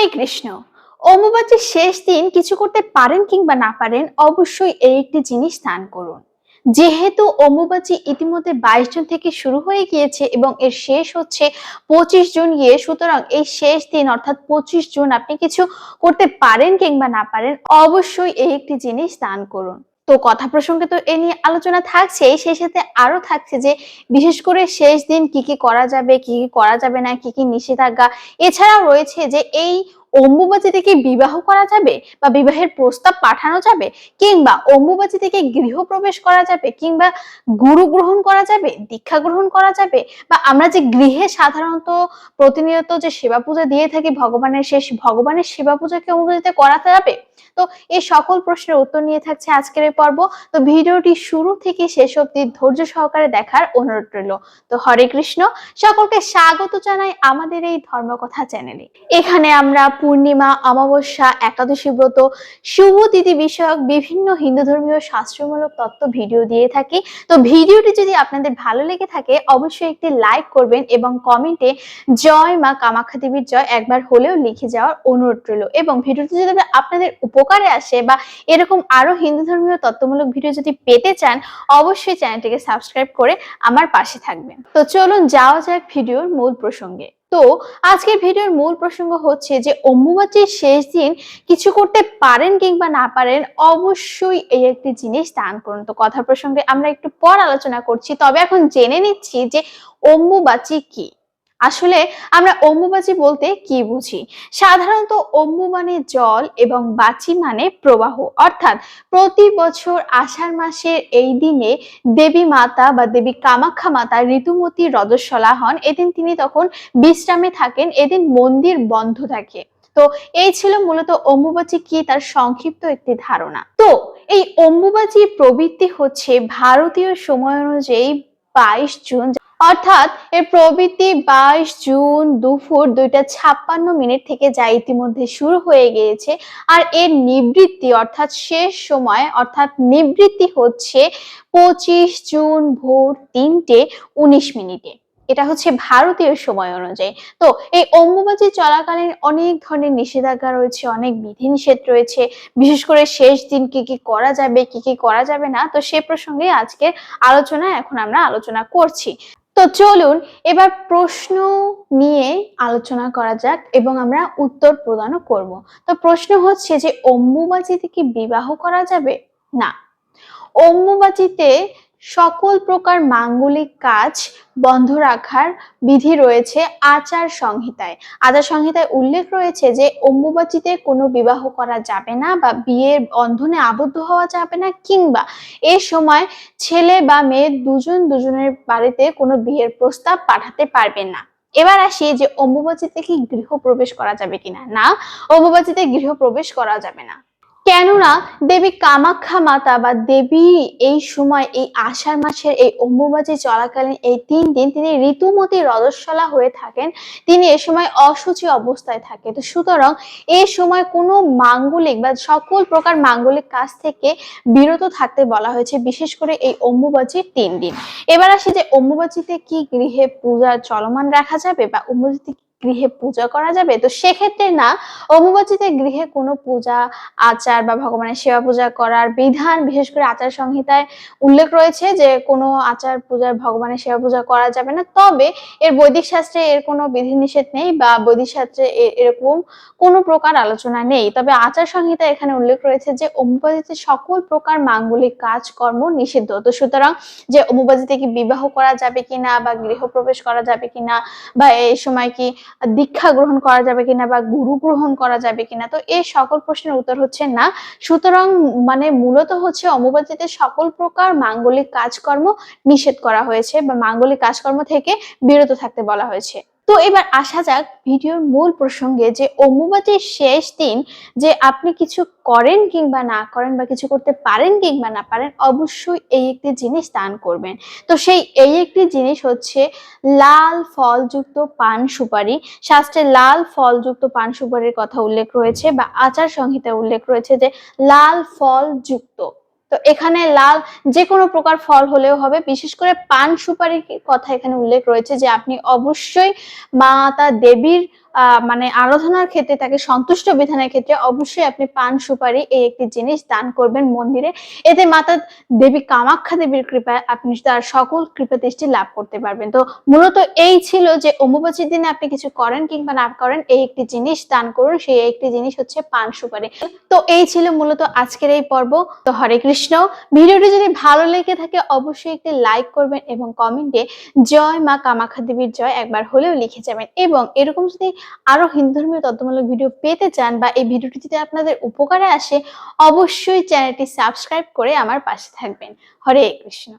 হরে কৃষ্ণ। অম্বুবাচীর শেষ দিন কিছু করতে পারেন কিংবা না পারেন, অবশ্যই এই একটি জিনিস দান করুন। যেহেতু অম্বুবাচী ইতিমধ্যে বাইশ জুন থেকে শুরু হয়ে গিয়েছে এবং এর শেষ হচ্ছে পঁচিশ জুন গিয়ে, সুতরাং এই শেষ দিন অর্থাৎ পঁচিশ জুন আপনি কিছু করতে পারেন কিংবা না পারেন, অবশ্যই এই একটি জিনিস দান করুন। তো কথা প্রসঙ্গে তো এ নিয়ে আলোচনা থাকছে, সেই সাথে আরও থাকছে যে বিশেষ করে শেষ দিন কি কি করা যাবে, কি কি করা যাবে না, কি কি নিষেধাজ্ঞা। এছাড়াও রয়েছে যে এই অম্বুবাচী থেকে বিবাহ করা যাবে বা বিবাহের প্রস্তাব পাঠানো যাবে কিংবা অম্বুবাচী থেকে গৃহপ্রবেশ করা যাবে কিংবা গুরু গ্রহণ করা যাবে, দীক্ষা গ্রহণ করা যাবে বা আমরা যে গৃহে সাধারণত প্রতিনিয়ত যে সেবা পূজা দিয়ে থাকি ভগবানের শেষ, ভগবানের সেবা পূজাকে অম্বুবাচীতে করাতে যাবে তো এই সকল প্রশ্নের উত্তর নিয়ে থাকছে আজকের এই পর্ব। তো ভিডিওটি শুরু থেকে শেষ অবধি ধৈর্য সহকারে দেখার অনুরোধ রইল। তো হরে কৃষ্ণ, সকলকে স্বাগত জানাই আমাদের এই ধর্মকথা চ্যানেলে। এখানে আমরা পূর্ণিমা, অমাবস্যা, একাদশী ব্রত, শুভ তিথি বিষয়ক বিভিন্ন হিন্দু ধর্মীয় শাস্ত্রমূলক তত্ত্ব ভিডিও দিয়ে থাকি। তো ভিডিওটি যদি আপনাদের ভালো লেগে থাকে, অবশ্যই একটি লাইক করবেন এবং কমেন্টে জয় মা কামাখ্যা দেবীর জয় একবার হলেও লিখে যাওয়ার অনুরোধ রইল। এবং ভিডিওটি যদি আপনাদের উপকারে আসে বা এরকম আরও হিন্দু ধর্মীয় তত্ত্বমূলক ভিডিও যদি পেতে চান, অবশ্যই চ্যানেলটিকে সাবস্ক্রাইব করে আমার পাশে থাকবেন। তো চলুন যাওয়া যাক ভিডিওর মূল প্রসঙ্গে। তো আজকের ভিডিওর মূল প্রসঙ্গ হচ্ছে যে অম্বুবাচীর শেষ দিন কিছু করতে পারেন কিংবা না পারেন, অবশ্যই এই একটি জিনিস দান করুন। তো কথা প্রসঙ্গে আমরা একটু পর আলোচনা করছি, তবে এখন জেনে নিচ্ছি যে অম্বুবাচী কি। আসলে আমরা অম্বুবাচী বলতে কি বুঝি? সাধারণত অম্বু মানে জল এবং বাচি মানে প্রবাহ। অর্থাৎ প্রতি বছর আষাঢ় মাসের এই দিনে দেবী মাতা বা দেবী কামাখ্যা মাতা ঋতুমতী রজস্বলা হন। এদিন তিনি তখন বিশ্রামে থাকেন, এদিন মন্দির বন্ধ থাকে। তো এই ছিল মূলত অম্বুবাচী কি তার সংক্ষিপ্ত একটি ধারণা। তো এই অম্বুবাচী প্রবৃত্তি হচ্ছে ভারতীয় সময় অনুযায়ী বাইশ জুন অর্থাৎ এর প্রবৃত্তি বাইশ জুন দুপুর দুইটা ছাপ্পান্ন মিনিট থেকে যা ইতিমধ্যে শুরু হয়ে গিয়েছে। আর এর নিবৃত্তি অর্থাৎ শেষ সময় অর্থাৎ নিবৃত্তি হচ্ছে পঁচিশ জুন ভোর তিনটে উনিশ মিনিটে। এটা হচ্ছে ভারতীয় সময় অনুযায়ী। তো এই অম্বুবাচী চলাকালীন অনেক ধরনের নিষেধাজ্ঞা রয়েছে, অনেক বিধিনিষেধ রয়েছে। বিশেষ করে শেষ দিন কি কি করা যাবে, কি কি করা যাবে না, তো সে প্রসঙ্গে আজকে আলোচনা এখন আমরা আলোচনা করছি। তো চলুন এবার প্রশ্ন নিয়ে আলোচনা করা যাক এবং আমরা উত্তর প্রদানও করব। তো প্রশ্ন হচ্ছে যে অম্বুবাচিতে কি বিবাহ করা যাবে? না। অম্বুবাচিতে সকল প্রকার মাঙ্গলিক কাজ বন্ধ রাখার বিধি রয়েছে আচার সংহিতায়। আচার সংহিতায় উল্লেখ রয়েছে যে, অম্বুবাচিতে কোনো বিবাহ করা যাবে না বা বিয়ের বন্ধনে আবদ্ধ হওয়া যাবে না কিংবা এ সময় ছেলে বা মেয়ে দুজন দুজনের বাড়িতে কোনো বিয়ের প্রস্তাব পাঠাতে পারবেন না। এবার আসি যে, অম্বুবাচিতে কি গৃহপ্রবেশ করা যাবে কিনা? না, অম্বুবাচিতে গৃহপ্রবেশ করা যাবে না। কেননা দেবী কামাখ্যা মাতা বা দেবী এই সময়, এই আষাঢ় মাসের এই অম্বুবাচী চলাকালীন এই তিন দিন তিনি ঋতুমতী রজস্বলা হয়ে থাকেন। তিনি এ সময় অসুচি অবস্থায় থাকে তো সুতরাং এই সময় কোনো মাঙ্গলিক বা সকল প্রকার মাঙ্গলিক কাজ থেকে বিরত থাকতে বলা হয়েছে, বিশেষ করে এই অম্বুবাচীর তিন দিন। এবার আসি যে অম্বুবাচীতে কি গৃহে পূজা চলমান রাখা যাবে বা অম্বুবাচীতে গৃহে পূজা করা যাবে? তো সেক্ষেত্রে না, অম্বুবাচীতে গৃহে কোনো পূজা, আচার বা ভগবানের সেবা পূজা করার বিধান, বিশেষ করে আচার সংহিতায় উল্লেখ রয়েছে যে কোনো আচার পূজার ভগবানের সেবা পূজা করা যাবে না। তবে এর বৈদিক শাস্ত্রে এর কোনো বিধিনিষেধ নেই বা বৈদিক শাস্ত্রে এরকম কোনো প্রকার আলোচনা নেই। তবে আচার সংহিতা এখানে উল্লেখ রয়েছে যে অম্বুবাচীতে সকল প্রকার মাঙ্গলিক কাজকর্ম নিষিদ্ধ। তো সুতরাং যে অম্বুবাচীতে কি বিবাহ করা যাবে কিনা বা গৃহপ্রবেশ করা যাবে কিনা বা এই সময় কি দীক্ষা গ্রহণ করা যাবে কিনা বা গুরু গ্রহণ করা যাবে কিনা? তো এই সকল প্রশ্নের উত্তর হচ্ছে না। সুতরাং মানে মূলত হচ্ছে অম্বুবাচীতে সকল প্রকার মাঙ্গলিক কাজকর্ম নিষেধ করা হয়েছে বা মাঙ্গলিক কাজকর্ম থেকে বিরত থাকতে বলা হয়েছে। তো এবার আসা যাক ভিডিওর মূল প্রসঙ্গে যে অম্বুবাচীর শেষ দিন যে আপনি কিছু করেন কিংবা না করেন বা কিছু করতে পারেন কিংবা না পারেন, অবশ্যই এই একটি জিনিস দান করবেন। তো সেই এই একটি জিনিস হচ্ছে লাল ফলযুক্ত পান সুপারি। শাস্ত্রে লাল ফলযুক্ত পান সুপারির কথা উল্লেখ রয়েছে বা আচার সংহিতায় উল্লেখ রয়েছে যে লাল ফল যুক্ত তো এখানে লাল যে কোনো প্রকার ফল হলেও হবে। বিশেষ করে পান সুপারির কথা এখানে উল্লেখ রয়েছে যে আপনি অবশ্যই মাতা দেবীর মানে আরাধনার ক্ষেত্রে, তাকে সন্তুষ্ট বিধানের ক্ষেত্রে অবশ্যই আপনি পান সুপারি এই একটি জিনিস দান করবেন মন্দিরে। এতে মাতা দেবী কামাখ্যা দেবীর কৃপায় আপনি তার সকল কৃপা দৃষ্টি লাভ করতে পারবেন। তো মূলত এই ছিল যে অম্বুবাচীর দিনে আপনি কিছু করেন কিংবা না করেন, এই একটি জিনিস দান করুন, সেই একটি জিনিস হচ্ছে পান সুপারি। তো এই ছিল মূলত আজকের এই পর্ব। তো হরে কৃষ্ণ। ভিডিওটি যদি ভালো লেগে থাকে, অবশ্যই একটি লাইক করবেন এবং কমেন্টে জয় মা কামাখ্যা দেবীর জয় একবার হলেও লিখে যাবেন। এবং এরকম যদি আরও হিন্দু ধর্মীয় তত্ত্বমূলক ভিডিও পেতে চান বা এই ভিডিওটি যদি আপনাদের উপকারে আসে, অবশ্যই চ্যানেলটি সাবস্ক্রাইব করে আমার পাশে থাকবেন। হরে কৃষ্ণ।